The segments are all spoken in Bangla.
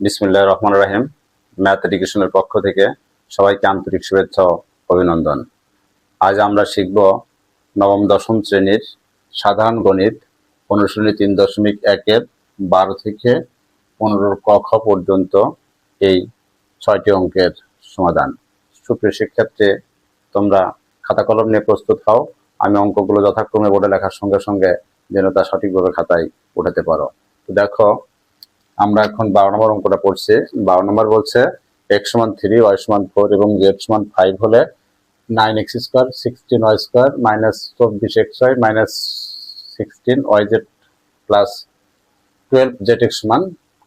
বিসমিল্লাহ রহমান রাহিম। ম্যাথ এডুকেশনের পক্ষ থেকে সবাইকে আন্তরিক শুভেচ্ছা অভিনন্দন। আজ আমরা শিখব নবম, দশম শ্রেণির সাধারণ গণিত অনুশীলনী তিন দশমিক একের বারো থেকে পনেরোর ক খ পর্যন্ত এই ছয়টি অঙ্কের সমাধান। সুপ্রিয় শিক্ষার্থী, তোমরা খাতা কলম নিয়ে প্রস্তুত হও। আমি অঙ্কগুলো যথাক্রমে বোর্ডে লেখার সঙ্গে সঙ্গে যেন তা সঠিকভাবে খাতায় উঠাতে পারো। তো দেখো আমরা এখন বারো নম্বর অঙ্কটা পড়ছি। বারো নম্বর বলছে এক্স সমান থ্রি ওয়াই সমান ফোর এবং জেড সমান ফাইভ হলে nine x square sixteen y square minus চব্বিশ x y minus sixteen y z plus twelve z x সমান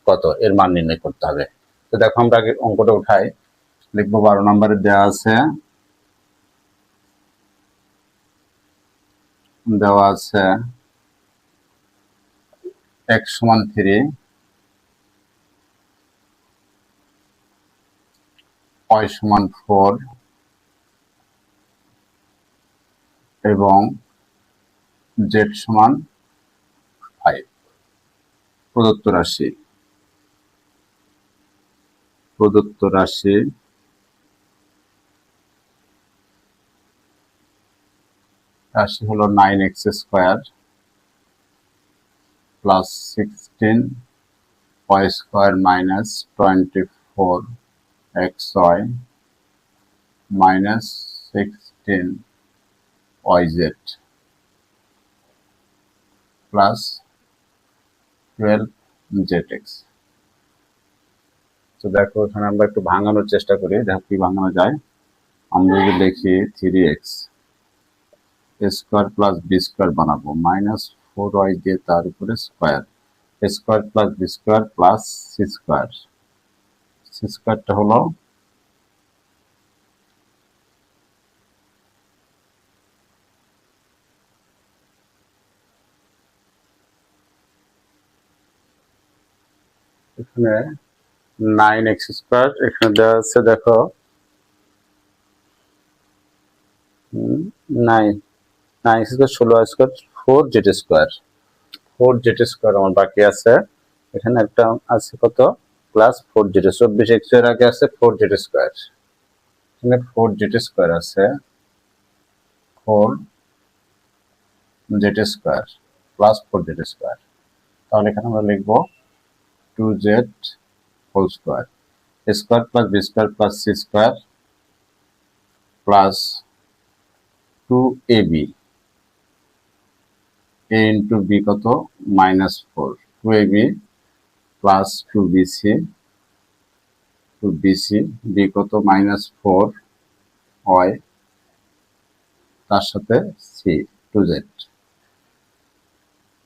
কত? এর মান নির্ণয় করতে হবে। তো দেখো আমরা আগে অঙ্কটা উঠাই। লিখব বারো নম্বরে দেওয়া আছে। দেওয়া আছে এক্স সমান থ্রি y সমান ফোর এবং z সমান ফাইভ প্রদত্ত রাশি। প্রদত্ত রাশি রাশি হলো nine x square plus sixteen y square minus twenty four xy minus 16 yz plus 12 zx তো দেখো, এখানে আমরা একটু ভাঙানোর চেষ্টা করি, দেখো কি ভাঙানো যায়। আমরা যদি লিখি three x square plus b square বানাবো, মাইনাস ফোর ওয়াই দিয়ে তার উপরে square square plus b square plus c square. স্কোয়ারটা হলো এখানে নাইন এক্স স্কোয়ার এখানে দেওয়া আছে, দেখো। নাইন নাইন ষোলো square four z square four z square আমার বাকি আছে। এখানে একটা আছে কত? প্লাস ফোর জেড চব্বিশ এক্স আগে আছে ফোর জেড স্কোয়ার এখানে ফোর জেড স্কোয়ার আছে। Four z square plus four z square তাহলে এখানে আমরা লিখব two z whole square square plus b square plus c square plus two a b a into b কত? Minus four two a b plus two b c two b c b কত? মাইনাস ফোর হয় তার সাথে c two z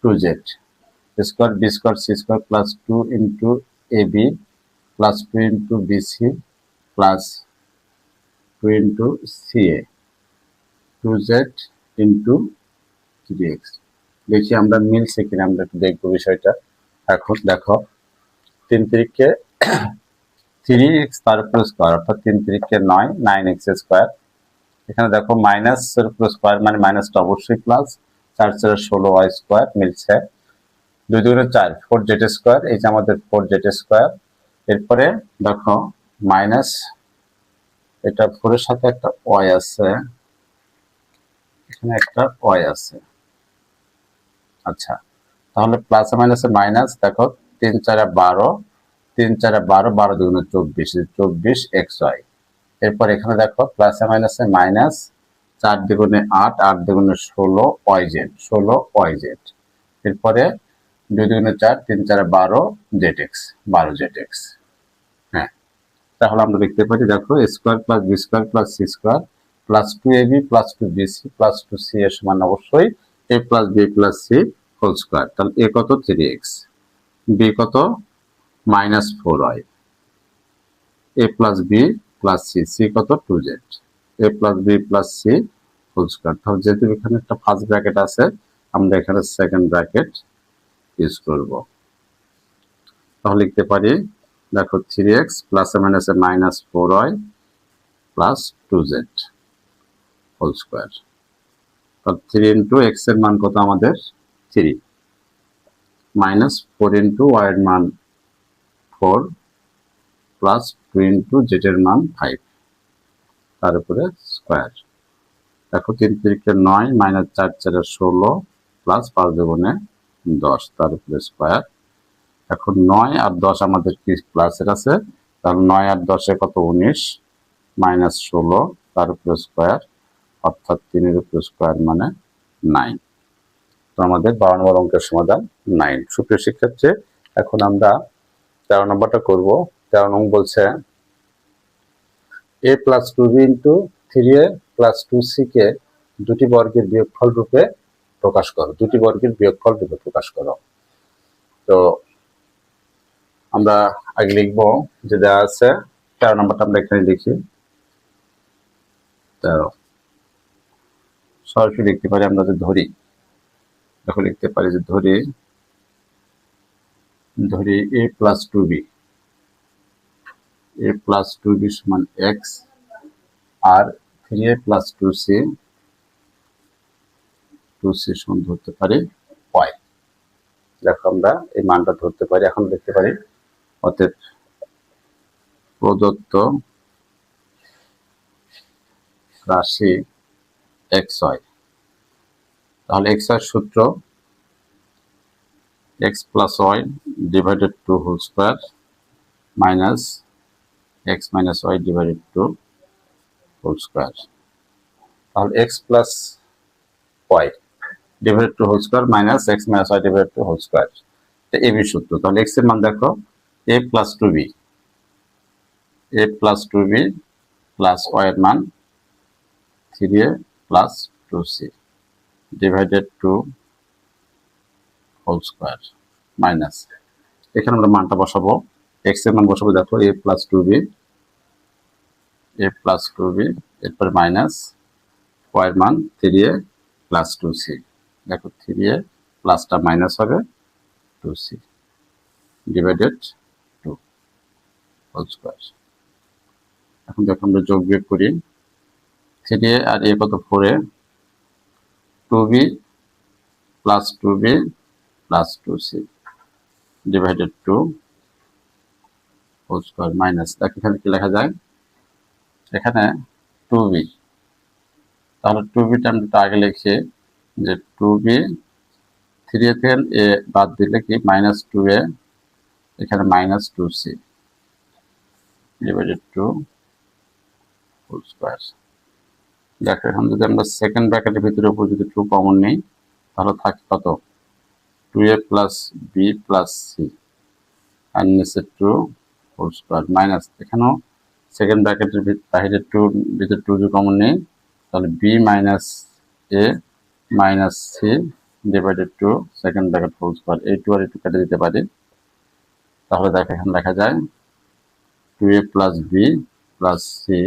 two z square b square c square plus two into a b plus two into b c plus two into c a two z into three x দেখি আমরা মিলছে কিনা, আমরা একটু দেখব বিষয়টা। এখন দেখো। তিন তিরিখকে থ্রি এক্স তার উপর স্কোয়ার, অর্থাৎ তিন তিরিখকে নয়, নাইন এক্স স্কোয়ার। এখানে দেখো মাইনাস এর উপর স্কোয়ার মানে মাইনাসটা অবশ্যই প্লাস, চার চার ষোলো ওয়াই স্কোয়ার মিলছে। দুই দুগুণে চার, ফোর জেড স্কোয়ার, এই যে আমাদের ফোর জেড স্কোয়ার। এরপরে দেখো মাইনাস, এটা ফোরের সাথে একটা ওয়াই আছে। এখানে একটা ওয়াই আছে। আচ্ছা তাহলে প্লাস মাইনাসে মাইনাস, দেখো তিন চারে বারো, তিন চারে বারো বারো দুগুণে চব্বিশ চব্বিশ এক্স ওয়াই। এরপর এখানে দেখো, প্লাসে মাইনাসে মাইনাস চার দ্বিগুণে আট আট দ্বিগুণে ষোলো ওয়াই জেড, ষোলো ওয়াই জেড। এরপরে দুই দুগুণে চার, তিন চারে বারো জেড এক্স, বারো জেড এক্স। হ্যাঁ তাহলে আমরা দেখতে পারি দেখো square plus B square plus C square, plus two A B, plus two B C, plus two C এর সমান অবশ্যই, A plus B plus C whole square. তাহলে এ কত? Three X. বি কত? Minus four Y A plus B plus C C কত? Two Z A plus B plus C whole square তাহলে যেহেতু এখানে একটা ফার্স্ট ব্র্যাকেট আছে, আমরা এখানে সেকেন্ড ব্র্যাকেট ইউজ করব। তাহলে লিখতে পারি, দেখো থ্রি এক্স প্লাস মাইনাসে minus four y plus two z whole square three into এক্সের মান কত আমাদের? Three minus four into y এর মান ফোর প্লাস টু ইন্টু জেটের মান ফাইভ তার উপরে স্কোয়ার দেখো তিন তিরিকে নয় মাইনাস চার চারে ষোলো প্লাস পাঁচ দুগুণে দশ, তার উপরে স্কোয়ার এখন নয় আর দশ আমাদের কি প্লাসের আছে? তাহলে নয় আর দশে কত? উনিশ মাইনাস ষোলো, তার উপরে স্কোয়ার অর্থাৎ তিনের উপরে স্কোয়ার মানে নাইন আমাদের বারো নম্বর অঙ্কের সমাধান নাইন সুপ্রিয় শিক্ষার্থী, এখন আমরা তেরো নম্বরটা করব। তেরো নম্বর বলছে A plus two B into three A plus two C কে দুটি বর্গের বিয়োগফল রূপে প্রকাশ করো। দুটি বর্গের বিয়োগফল রূপে প্রকাশ করো। তো আমরা আগে লিখব যে দেওয়া আছে, তেরো নম্বরটা আমরা এখানে লিখি। তেরো। সরাসরি লিখতে পারি আমরা যে ধরি। দেখো লিখতে পারি যে ধরি ধরি A plus two B A plus two B সমান x R three A plus two C two C সমান ধরতে পারি ওয়াই দেখো আমরা এই মানটা ধরতে পারি, এখন দেখতে পারি। অতএব প্রদত্ত রাশি এক্স হয় তাহলে এক্সের সূত্র x plus y divided to whole square minus x minus y divided to whole square তাহলে x plus y divided to whole square minus x minus y divided to whole square এটা এবি সূত্র। তাহলে এক্সের মান দেখো a plus two b a plus two b plus y এর মান three a plus two c divided to whole square minus এখানে আমরা মানটা বসাবো এক্সের মান বসাবো, দেখো A plus two B A plus two B এরপরে মাইনাস ওয়াই মান three A plus two C দেখো থ্রি এ প্লাসটা মাইনাস হবে two C divided two whole square এখন দেখো, আমরা যোগ বিয়োগ করি থ্রি এ আর এ কত? Four A two B plus two B plus two C divided two whole square minus দেখ এখানে কি লেখা যায়? এখানে টু বি তাহলে টু বিটা একটু আগে লিখি যে টু বি থ্রি এ থেকে এ বাদ দিলে কি? মাইনাস টু এ এখানে minus two C divided two whole square দেখো এখন যদি আমরা সেকেন্ড ব্র্যাকেটের ভিতরে উপর যদি টু কমন নেই, তাহলে থাকে কত? Two A plus B plus C আর নিচে টু হোল স্কোয়ার মাইনাস এখানেও সেকেন্ড ব্র্যাকেটের বাইরে টু ভিতরে টু যদি কমন নেই, তাহলে B minus A minus C divided two second bracket whole square এই টু আর এই টু কেটে দিতে পারি। তাহলে দেখো, এখানে দেখা যায় two A plus B plus C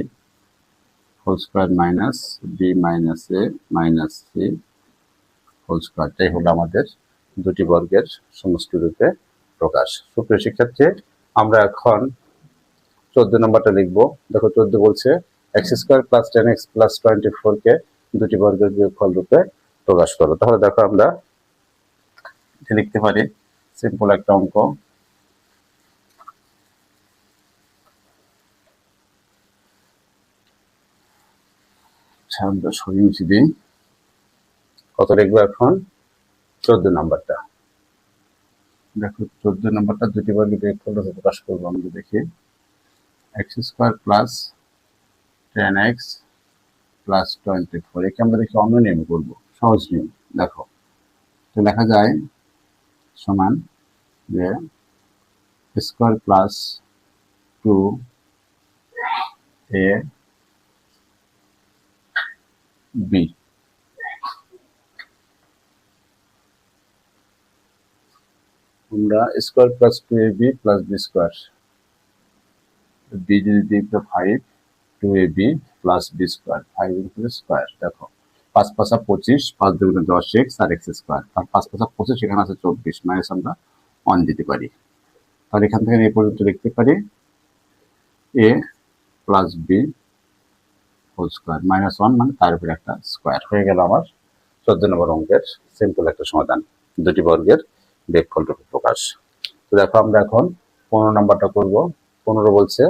whole square minus B minus A minus C whole স্কোয়ারটাই হলো আমাদের দুটি বর্গের সমষ্টি রূপে প্রকাশ। সুপ্রিয় শিক্ষার্থী, আমরা এখন চোদ্দ নম্বরটা লিখব। দেখো, চোদ্দ বলছে X square plus ten X plus twenty four কে দুটি বর্গের বিয়োগফল রূপে প্রকাশ করো। তাহলে দেখো আমরা লিখতে পারি সিম্পল একটা অঙ্ক। আমরা সরিয়ে মুছে দিই কত লিখব এখন? চোদ্দ নাম্বারটা। দেখো, চোদ্দ নাম্বারটা দুটি বর্গে বিয়োগফল রূপে প্রকাশ করব আমরা দেখি। X square plus ten X plus twenty four একে আমরা দেখি অন্য নিয়ম করব, সহজ নিয়ম। দেখো, তো দেখা যায় সমান যে square plus two A B আমরা square plus two A B plus B square B যদি দিই তো five two A B plus B square five into square দেখো। পাঁচ পাঁচা পঁচিশ, পাঁচ দুগুণে দশ এক্স আর এক্স স্কোয়ার তার পাঁচ পাঁচা পঁচিশ এখানে আছে চব্বিশ মাইনাস আমরা ওয়ান দিতে পারি। তাহলে এখান থেকে এই পর্যন্ত লিখতে পারি A plus B whole square minus one মানে তার উপরে একটা স্কোয়ার হয়ে গেল আমার চোদ্দ নম্বর অঙ্কের সিম্পল একটা সমাধান। দুটি বর্গের বেগফল রূপে প্রকাশ। তো দেখো আমরা এখন পনেরো নাম্বারটা করব। পনেরো বলছে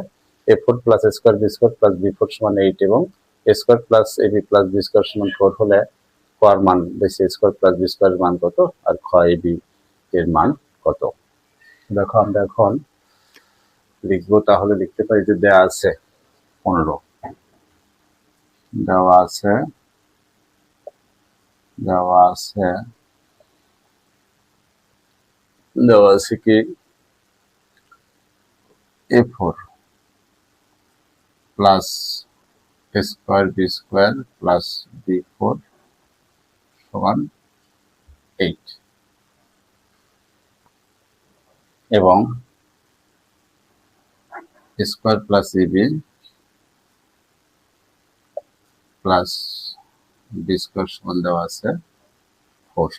A four plus square B square plus B four সমান এইট এবং A square plus A B plus B square সমান ফোর হলে কর মান বেশি স্কোয়ার প্লাস বি স্কোয়ার মান কত? আর খ এ বি এর মান কত? দেখো আমরা এখন লিখব, তাহলে লিখতে পারি যে দেয়া আছে পনেরো। দেওয়া আছে। দেওয়া আছে। দেওয়া আছে কি? A four plus square B square plus B four সমান এইট এবং square plus A B plus B square সমান দেওয়া আছে। ফোর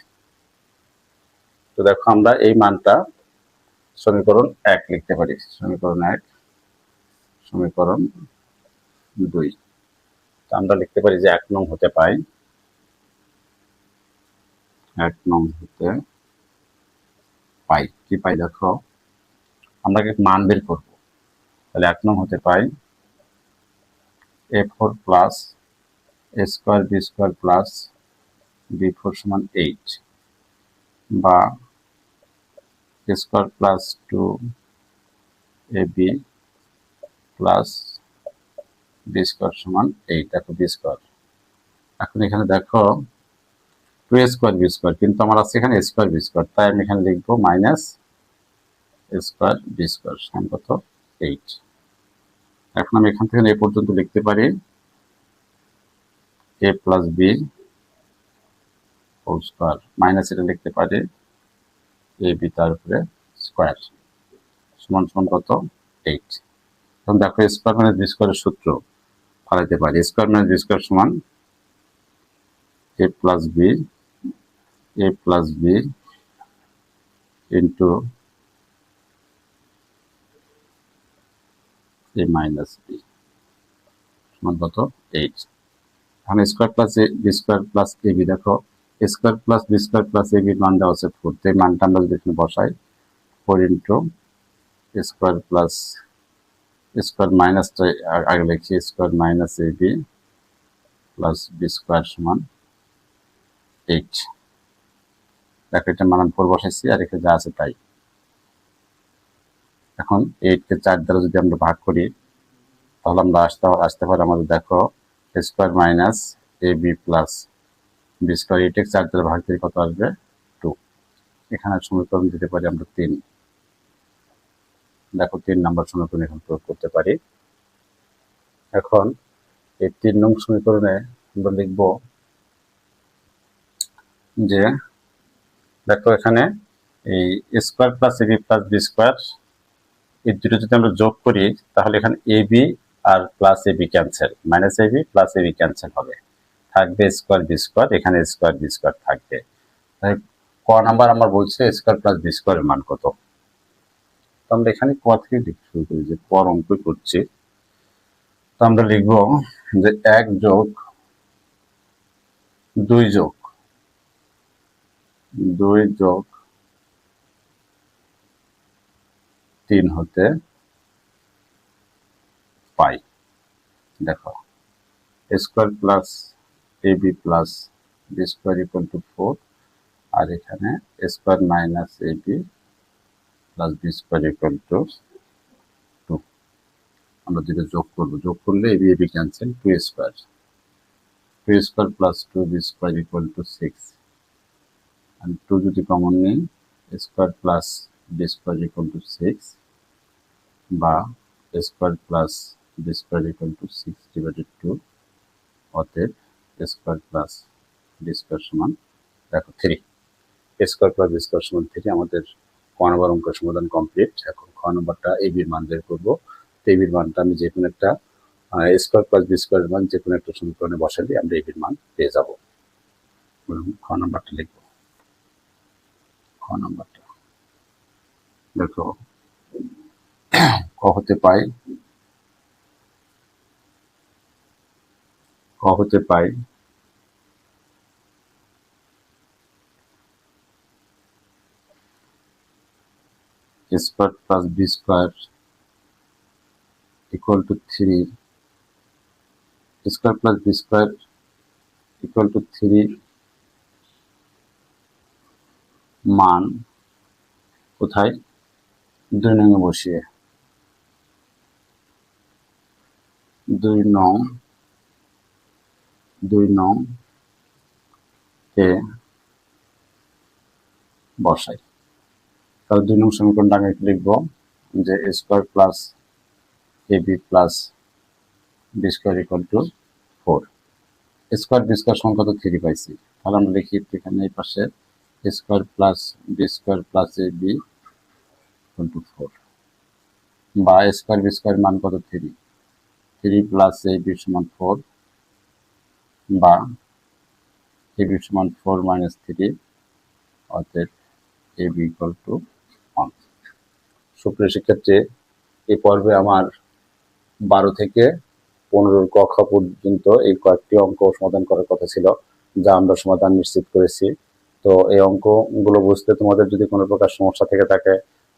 তো দেখো আমরা এই মানটা সমীকরণ এক লিখতে পারি। সমীকরণ এক, সমীকরণ দুই। তো আমরা লিখতে পারি যে এক নং হতে পাই। এক নং হতে পাই। কি পাই দেখো? আমরা মান বের করব? তাহলে এক নং হতে পাই। A four plus A square B square plus B four সমান এইট বা square plus two A B plus B square সমান এইট। দেখো বি স্কোয়ার। এখন এখানে দেখো টু স্কোয়ার বি স্কোয়ার, কিন্তু আমার আছে এখানে স্কোয়ার বি স্কোয়ার, তাই আমি এখানে লিখব মাইনাস স্কোয়ার বি স্কোয়ার সমান কত? এইট। এখন আমি এখান থেকে এ পর্যন্ত লিখতে পারি। A plus B whole square minus এটা লিখতে পারি এ বি তার উপরে স্কোয়ার সমান সমান কত? এইট এখন দেখো স্কোয়ার মাইনাস বি স্কোয়ারের সূত্র ফালাইতে পারি। স্কোয়ার মাইনাস বি স্কোয়ার সমান A plus B A plus B into A minus B সমান কত? এইট এখন square plus B square plus A B দেখো square plus B square plus A বির মান দেওয়া আছে ফোর তো এই মানটা আমরা যদি এখানে বসাই four into square plus square মাইনাসটা আগে লিখছি square minus A B plus B square সমান এইট দেখো, এটা মান ফোর বসাইছি, আর এখানে যা আছে তাই। এখন এইটকে চার দ্বারা যদি আমরা ভাগ করি, তাহলে আমরা আসতে আসতে পারি আমাদের, দেখো square minus A B plus B square X চার দ্বারা ভাগ করে কত আসবে? টু। এখানে সমীকরণ দিতে পারি আমরা তিন। দেখো তিন নাম্বার সমীকরণ এখন প্রয়োগ করতে পারি। এখন এই তিন নং সমীকরণে আমরা লিখব যে, দেখো এখানে এই square plus A B plus B square এই দুটো যদি আমরা যোগ করি, তাহলে এখানে A B R plus A B cancel minus A B plus A B cancel হবে। থাকবে স্কোয়ার বি স্কোয়ার এখানে স্কোয়ার বি স্কোয়ার থাকবে। ক নাম্বার আমার বলছে স্কোয়ার প্লাস বি স্কোয়ারের মান কত? তো আমরা এখানে ক থেকে লিখতে শুরু করি যে, পর অঙ্ক করছি। তো আমরা লিখব যে এক যোগ দুই যোগ। দুই যোগ তিন হতে পাই। দেখো, square plus A B plus B square equal to four আর এখানে square minus A B plus B square equal to two আমরা যেটা যোগ করব। যোগ করলে A B A B cancel two square two square plus two B square equal to six and 2 যদি কমন নেই square plus B square equal to six বা square plus B square equal to six divided two অতএব প্লাস বি স্কোয়ার সমান দেখো three square plus B square সমান থ্রি আমাদের ক নম্বর অঙ্কের সমাধান কমপ্লিট এখন খ নম্বরটা এ বির মান বের করব। তো এ বির মানটা আমি যে কোনো একটা স্কোয়ার প্লাস বি স্কোয়ারের মান যে কোনো একটা সমীকরণে বসালে আমরা এ বির মান পেয়ে যাব। খ নম্বরটা লিখব। খ নাম্বারটা দেখো ক হতে পাই হতে পাই square plus B square equal to three. Square plus B square equal to three মান কোথায়? দুই নং বসিয়ে। দুই নং দুই নং কে বসাই। তাহলে দুই নং সমীকরণটা আমি লিখব যে A square plus A B plus B square equal to four square B square সংখ্যা তো থ্রি পাইছি। তাহলে আমরা লিখি এখানে এই পাশে square plus B square plus A B equal to four বা স্কোয়ার বি স্কোয়ার মান কত? Three three plus A B সমান ফোর বা এ বি সমান ফোর মাইনাস থ্রি অতএব A B equal to one সুপ্রিয় শিক্ষার্থী এই পর্বে আমার বারো থেকে পনেরোর কক্ষ পর্যন্ত এই কয়েকটি অঙ্ক সমাধান করার কথা ছিল, যা আমরা সমাধান নিশ্চিত করেছি। তো এই অঙ্কগুলো বুঝতে তোমাদের যদি কোনো প্রকার সমস্যা থেকে থাকে,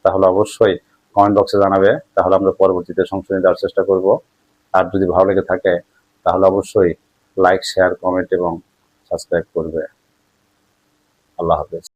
তাহলে অবশ্যই কমেন্ট বক্সে জানাবে, তাহলে আমরা পরবর্তীতে সংশোধন দেওয়ার চেষ্টা করব। আর যদি ভালো লেগে থাকে, তাহলে অবশ্যই লাইক শেয়ার কমেন্ট এবং সাবস্ক্রাইব করবে। আল্লাহ হাফেজ।